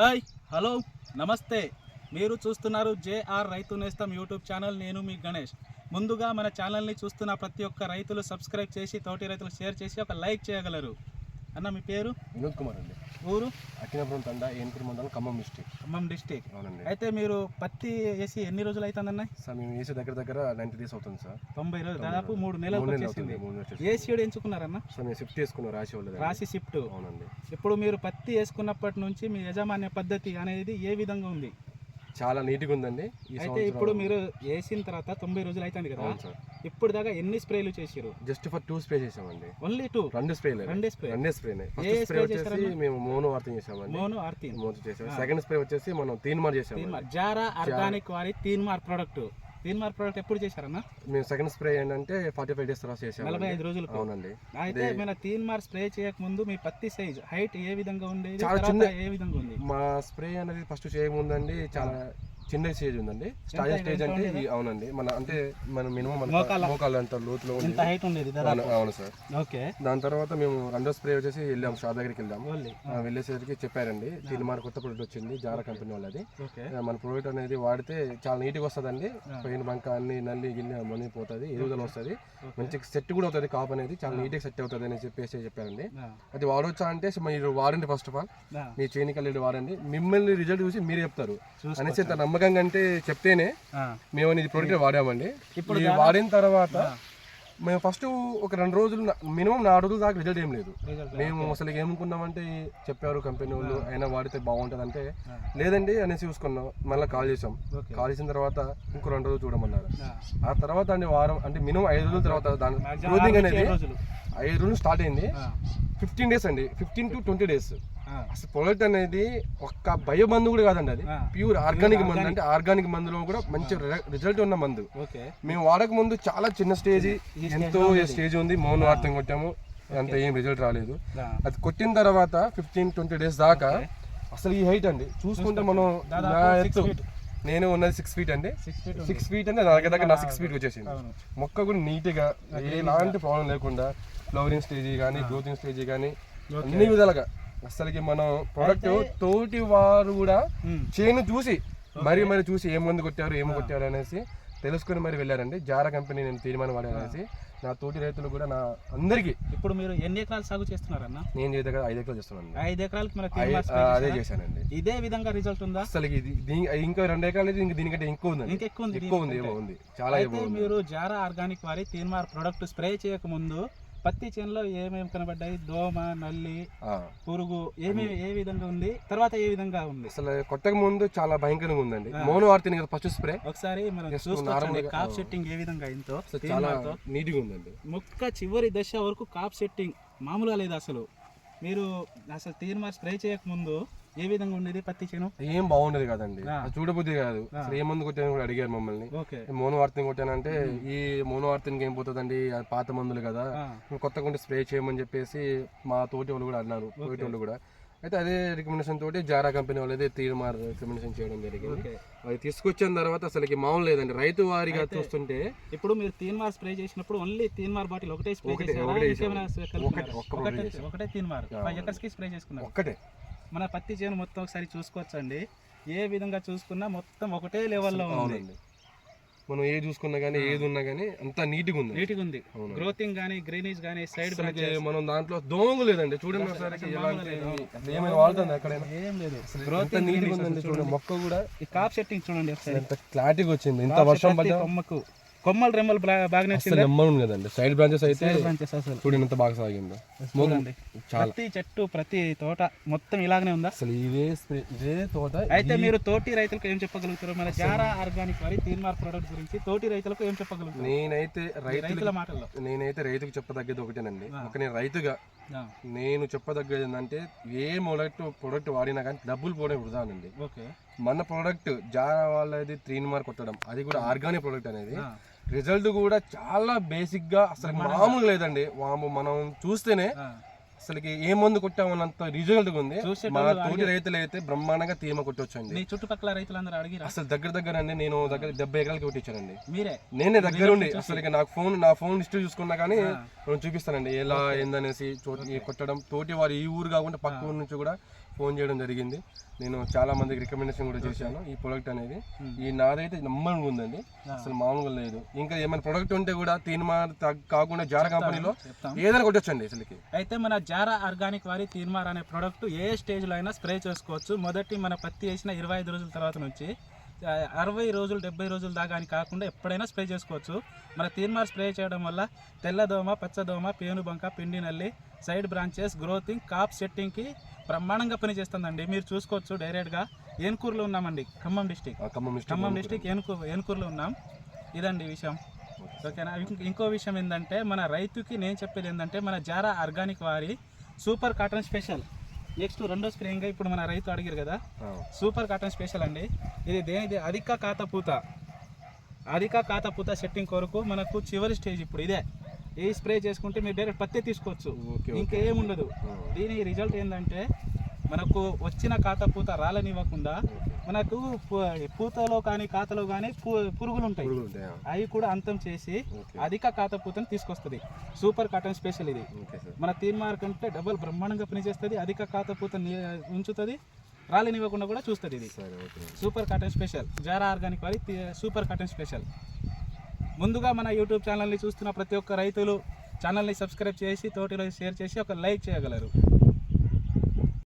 Hi hello నమస్తే. మీరు చూస్తున్నారు జేఆర్ రైతు నేస్తం యూట్యూబ్ ఛానల్. నేను మీ గణేష్. ముందుగా మన ఛానల్ని చూస్తున్న ప్రతి ఒక్క రైతులు సబ్స్క్రైబ్ చేసి తోటి రైతులు షేర్ చేసి ఒక లైక్ చేయగలరు. అన్న మీ పేరు? వినోద్ కుమార్ అండి. ఊరు? అక్కినపురం తండ ఏనుగురు మండలం ఖమ్మం డిస్టిక్ ఖమ్మం డిస్టిక్ అవునండి. అయితే మీరు పత్తి వేసి ఎన్ని రోజులు అవుతుందన్న? సార్ మేము వేసే దగ్గర దగ్గర నైన్టీ డేస్ అవుతుంది సార్. తొంభై రోజులు. దాదాపు మూడు నెలలు వచ్చేసింది. ఏ సీడ్ ఎంచుకున్నారన్న? సో మేము షిఫ్ట్ చేసుకున్నాం రాసి వాళ్ళు రాశి షిఫ్ట్. అవునండి. ఇప్పుడు మీరు పత్తి వేసుకున్నప్పటి నుంచి మీ యజమాన్య పద్ధతి అనేది ఏ విధంగా ఉంది? చాలా నీట్గా ఉందండి. అయితే ఇప్పుడు మీరు వేసిన తర్వాత తొంభై రోజులు అవుతుంది కదా? ఇప్పుడు దాకా ఎన్ని స్ప్రేలు చేసిరు జస్ట్ ఫర్ టూ స్ప్రే చేసామండి. ఓన్లీ టూ రెండు స్ప్రేలు. రెండే స్ప్రే. రెండే స్ప్రేనే. ఏ ఫస్ట్ స్ప్రే వచ్చేసి? మేము మోనో వార్తం చేసామండి. మోను ఆర్తీన్. మోనో చేసాం. సెకండ్ స్ప్రే వచ్చేసి మనం తీన్మార్ జారా ఆర్గానిక్ వారి తీన్మార్ ప్రోడక్ట్. తీన్మార్ ప్రోడక్ట్ ఎప్పుడు చేశారన్న? మేము సెకండ్ స్ప్రే ఏంటంటే ఫార్టీ ఫైవ్ డేస్ తర్వాత చేసాము నలభై ఐదు రోజులకు? అవునండి. అయితే మన తీన్మార్ స్ప్రే చేయక ముందు మీ పత్తి సైజ్ హైట్ ఏ విధంగా ఉండేది చాలా చిన్న- ఏ విధంగా ఉంది? మా స్ప్రే అనేది ఫస్ట్ చేయముందండి చాలా చిన్న స్టేజ్ ఉందండి. స్టార్జ్ ఎంత- స్టేజ్ అంటే అవునండి. మన అంటే మన మినిమం. మోకాలు అంత లోతులో ఉండేది అవును సార్. ఓకే. దాని తర్వాత మేము రెండో స్ప్రే వచ్చేసి వెళ్ళాం షాప్ దగ్గరికి వెళ్ళాం ఓన్లీ ఆ, వెళ్ళేసరికి చెప్పారండి దీని మన కొత్త ప్రొడక్ట్ వచ్చింది జారా కంపెనీ వాళ్ళది. మన ప్రోడక్ట్ అనేది వాడితే చాలా నీట్గా వస్తుందండి. పైన బంక అన్ని నల్లి గిల్లి మనీ పోతుంది ఎదుగుదల వస్తుంది. మంచి సెట్ కూడా అవుతుంది కాప్ అనేది చాలా నీట్గా సెట్ అవుతుంది అని చెప్పేసి చెప్పారండి. అది వాడొచ్చా అంటే మీరు వాడండి ఫస్ట్ ఆఫ్ ఆల్ మీ చేనికల్ వాడండి. మిమ్మల్ని రిజల్ట్ చూసి మీరు చెప్తారు. అనేసి ఇంత నమ్మకంగా అంటే చెప్తేనే మేము ఇది ప్రోడక్ట్ వాడామండి. ఇప్పుడు వాడిన తర్వాత మేము ఫస్ట్ ఒక రెండు రోజులు మినిమం నాలుగు రోజుల దాకా రిజల్ట్ ఏం లేదు. మేము అసలు ఏమనుకున్నామంటే చెప్పారు కంపెనీ వాళ్ళు అయినా వాడితే బాగుంటుంది అంటే లేదండి అనేసి చూసుకున్నాం. మళ్ళీ కాల్ చేసాం కాల్ చేసిన తర్వాత ఇంకో రెండు రోజులు చూడమన్నారు. ఆ. తర్వాత అండి వారం అంటే మినిమం ఐదు రోజుల తర్వాత దాని గ్రోతింగ్ అనేది ఐదు రోజులు స్టార్ట్ అయింది. ఫిఫ్టీన్ డేస్ అండి. ఫిఫ్టీన్ టు ట్వంటీ డేస్ అసలు ప్రొడక్ట్ అనేది ఒక్క బయో మందు కూడా కాదండి అది. ప్యూర్ ఆర్గానిక్ మందు అంటే ఆర్గానిక్. మందులో కూడా మంచి రిజల్ట్ ఉన్న మందు. మేము వాడక ముందు చాలా చిన్న స్టేజ్ ఎంతో స్టేజ్ ఉంది మౌన్ వాడతాం కొట్టాము అంత ఏం రిజల్ట్ రాలేదు. అది కొట్టిన తర్వాత ఫిఫ్టీన్ ట్వంటీ డేస్ దాకా అసలు ఈ హైట్ అండి. చూసుకుంటే మనం నా ఎత్తు నేను ఉన్నది సిక్స్ ఫీట్ అండి. సిక్స్ ఫీట్ అంటే దగ్గర దగ్గర నా సిక్స్ ఫీట్ వచ్చేసింది. మొక్క కూడా నీట్గా ఎలాంటి ప్రాబ్లం లేకుండా ఫ్లవరింగ్ స్టేజ్ కానీ గ్రోతింగ్ స్టేజ్ కానీ అన్ని విధాలుగా. అసలుకి మనం ప్రొడక్ట్ తోటి వారు కూడా. చేను చూసి మరి మరి చూసి ఏం మందు కొట్టారు ఏం కొట్టారు అనేసి తెలుసుకుని మరి వెళ్ళారండి. జారా కంపెనీ నేను తీర్మానం వాడాను అనేసి నా తోటి రైతులు కూడా నా అందరికీ ఇప్పుడు మీరు ఎన్ని ఎకరాలు సాగు చేస్తున్నారన్న? నేను దగ్గర ఐదు ఎకరాలు చేస్తున్నాను. ఐదు ఎకరాలకి అదే చేశానండి. ఇదే విధంగా రిజల్ట్ ఉందా? అసలు ఇది ఇంకా రెండు ఎకరాలు అయితే ఇంక దీనికంటే ఎక్కువ ఉందండి. ఇంకెక్కువ ఉంది ఎక్కువ ఉంది ఏమో ఉంది. చాలా ఎక్కువ ఉంది. మీరు జారా ఆర్గానిక్ వారి తీన్మార్ ప్రొడక్ట్ స్ప్రే చేయక ముందు పత్తి చేనులో ఏమేమి కనబడ్డాయి? దోమ నల్లి. పురుగు ఏమేమి ఏ విధంగా ఉంది? తర్వాత ఏ విధంగా ఉంది? అసలు కొట్టక ముందు చాలా భయంకరంగా ఉందండి. మోనో వాడుతుంది కదా ఫస్ట్ స్ప్రే. ఒకసారి మనం గా- కాప్ సెట్టింగ్ ఏ విధంగా అయిందో చాలా. నీట్గా ఉందండి. మొక్క చివరి దశ వరకు కాప్ సెట్టింగ్ మామూలుగా లేదు అసలు. మీరు అసలు తీన్మార్ స్ప్రే చేయక ముందు ఏ విధంగా ఉండేది పత్తి చేను? ఏం బాగుండేది కాదండి. చూడబుద్ధి కాదు. అసలు ఏ మందు కొట్టాను కూడా అడిగారు మమ్మల్ని. మోనో కొట్టానంటే ఈ మోనో ఏం పోతుందండి? అది పాత మందులు కదా. కొత్త కొంటే స్ప్రే చేయమని చెప్పేసి మా తోటి వాళ్ళు కూడా అన్నారు. తోటి వాళ్ళు కూడా. అయితే అదే రికమెండేషన్ తోటి జారా కంపెనీ వాళ్ళదే తీర్మార్ రికమెండేషన్ చేయడం జరిగింది. అది తీసుకొచ్చిన తర్వాత అసలుకి మామూలు లేదండి. రైతు వారిగా చూస్తుంటే ఇప్పుడు మీరు తీన్మార్ స్ప్రే చేసినప్పుడు ఓన్లీ తీన్మార్ బాటిల్ ఒకటే స్ప్రే ఒకటే- ఒకటే? ఒకటే- ఒకటే. ఒకటే తీన్మార్ ఫైవ్ ఎకర్స్కి స్ప్రే చేసుకున్నారు. ఒక్కటే మన పత్తి చేను మొత్తం ఒకసారి చూసుకోవచ్చండి. ఏ విధంగా చూసుకున్నా మొత్తం ఒకటే లెవెల్లో ఉంది. అవునండి. మనం ఏ చూసుకున్నా కానీ ఏది ఉన్నా కానీ అంతా నీట్గా ఉంది. నీట్గా ఉంది. అవును. గ్రోతింగ్ గానీ గ్రీనిష్ గానీ సైడ్ అసలుకి మనం దాంట్లో దోమలు లేదండి. చూడండి ఒకసారి ఏమైనా వాడుతుంది ఎక్కడైనా. ఏం లేదు. ఎంత నీట్గా ఉందండి చూడండి. మొక్క కూడా ఈ కాప్ సెట్టింగ్ చూడండి ఒకసారి. ఎంత క్లారిటీగా వచ్చింది. ఇంత వర్షం పడ్డా కొమ్మకు. కొమ్మలు రెమ్మలు బా- బాగానే అసలు వచ్చింది నెమ్మది ఉంది కదండి. సైడ్ బ్రాంచెస్ అయితే branches అసలు. చూడండి ఎంత బాగా సాగిందో. చూడండి. చాలా. ప్రతి చెట్టు ప్రతి తోట మొత్తం ఇలాగనే ఉందా? అసలు ఇదే స్ప్రే ఇదే తోట అయితే మీరు తోటి రైతులకు ఏం చెప్పగలుగుతారు? మన జారా ఆర్గానిక్ వారి తీన్మార్ ప్రొడక్ట్ గురించి తోటి రైతులకు ఏం చెప్పగలుగుతారు? నేనైతే రైతు రైతుల మాటల్లో. నేనైతే రైతుకు చెప్పదగ్గది ఒకటేనండి. ఒక నేను రైతుగా ఆ, నేను చెప్పదగ్గది ఏంటంటే ఏ ప్రొడక్ట్ ప్రొడక్ట్ వాడినా కానీ డబ్బులు పోవడం వృధానండి ఓకే. మన ప్రోడక్ట్ జారా వాళ్ళది త్రీ మార్క్ కొట్టడం అది కూడా ఆర్గానిక్ ప్రోడక్ట్ అనేది. ఆ, రిజల్ట్ కూడా చాలా బేసిక్గా అసలు మామూలు లేదండి. వాము మనం చూస్తేనే. అసలుకి ఏ మందు కొట్టామన్నంత రిజల్ట్ ఉంది. మా తోటి రైతులు అయితే బ్రహ్మాండంగా తీమ కొట్టొచ్చండి. చుట్టుపక్కల రైతులందరూ అడిగిరా? అసలు దగ్గర దగ్గర అండి నేను దగ్గర డెబ్బై ఎకరాలకి కొట్టించానండి. మీరే? నేనే దగ్గర ఉండి అసలు నాకు ఫోన్ నా ఫోన్ హిస్టరీ చూసుకున్నా కానీ నేను చూపిస్తానండి. ఎలా ఏందనేసి కొట్టడం తోటి వారు ఈ ఊరు కాకుండా పక్క ఊరు నుంచి కూడా ఫోన్ చేయడం జరిగింది. నేను చాలా మందికి రికమెండేషన్ కూడా చేశాను ఈ ప్రోడక్ట్ అనేది. Hmm. ఈ నాదైతే నమ్మకంగా ఉందండి. అసలు మామూలుగా లేదు. ఇంకా ఏమైనా ప్రోడక్ట్ ఉంటే కూడా తీన్మా తగ్గ- కాకుండా జార కంపెనీలో ఏదైనా కొట్టొచ్చండి అసలుకి. అయితే మన జారా ఆర్గానిక్ వారి తీర్మార్ అనే ప్రోడక్ట్ ఏ స్టేజ్లో అయినా స్ప్రే చేసుకోవచ్చు. మొదటి మన పత్తి వేసిన ఇరవై ఐదు రోజుల తర్వాత నుంచి అరవై రోజులు డెబ్బై రోజుల దాకా అని కాకుండా ఎప్పుడైనా స్ప్రే చేసుకోవచ్చు. మన తీర్మార్ స్ప్రే చేయడం వల్ల తెల్లదోమ పచ్చదోమ పేనుబంక పిండి నల్లి సైడ్ బ్రాంచెస్ గ్రోతింగ్ కాప్ సెట్టింగ్కి బ్రహ్మాండంగా పనిచేస్తుందండి మీరు చూసుకోవచ్చు డైరెక్ట్గా ఏనుకూరులో ఉన్నామండి ఖమ్మం డిస్టిక్. ఖమ్మం డిస్టిక్ ఏనుకూ ఏనుకూరులో ఉన్నాం. ఇదండి విషయం. ఓకేనా? ఇంకో విషయం ఏంటంటే మన రైతుకి నేను చెప్పేది ఏంటంటే మన జారా ఆర్గానిక్ వారి సూపర్ కాటన్ స్పెషల్. నెక్స్ట్ రెండో స్ప్రేయింగ్ ఇప్పుడు మన రైతు అడిగారు కదా. సూపర్ కాటన్ స్పెషల్ అండి. ఇది దేనిది? అధిక కాతపూత అధిక కాతపూత సెట్టింగ్ కొరకు మనకు చివరి స్టేజ్ ఇప్పుడు ఇదే. ఈ స్ప్రే చేసుకుంటే మీరు డైరెక్ట్ పత్తే తీసుకోవచ్చు. Okay okay. ఇంకేం ఉండదు ఆ, దీని రిజల్ట్ ఏంటంటే మనకు వచ్చిన కాతపూత రాలనివ్వకుండా మనకు పు- పూతలో కానీ కాతలో కానీ పు- పురుగులు ఉంటాయి అవి కూడా అంతం చేసి అధిక కాతపూతను తీసుకొస్తుంది. సూపర్ కాటన్ స్పెషల్ ఇది. మన తీర్మార్ కంటే డబల్ బ్రహ్మాండంగా పనిచేస్తుంది. అధిక కాతపూత ని- ఉంచుతుంది. రాలినివ్వకుండా కూడా చూస్తుంది ఇది. Super cotton special. Zara organic వారి సూపర్ కాటన్ స్పెషల్. ముందుగా మన యూట్యూబ్ ఛానల్ని చూస్తున్న ప్రతి ఒక్క రైతులు ఛానల్ని సబ్స్క్రైబ్ చేసి తోటిలో షేర్ చేసి ఒక లైక్ చేయగలరు.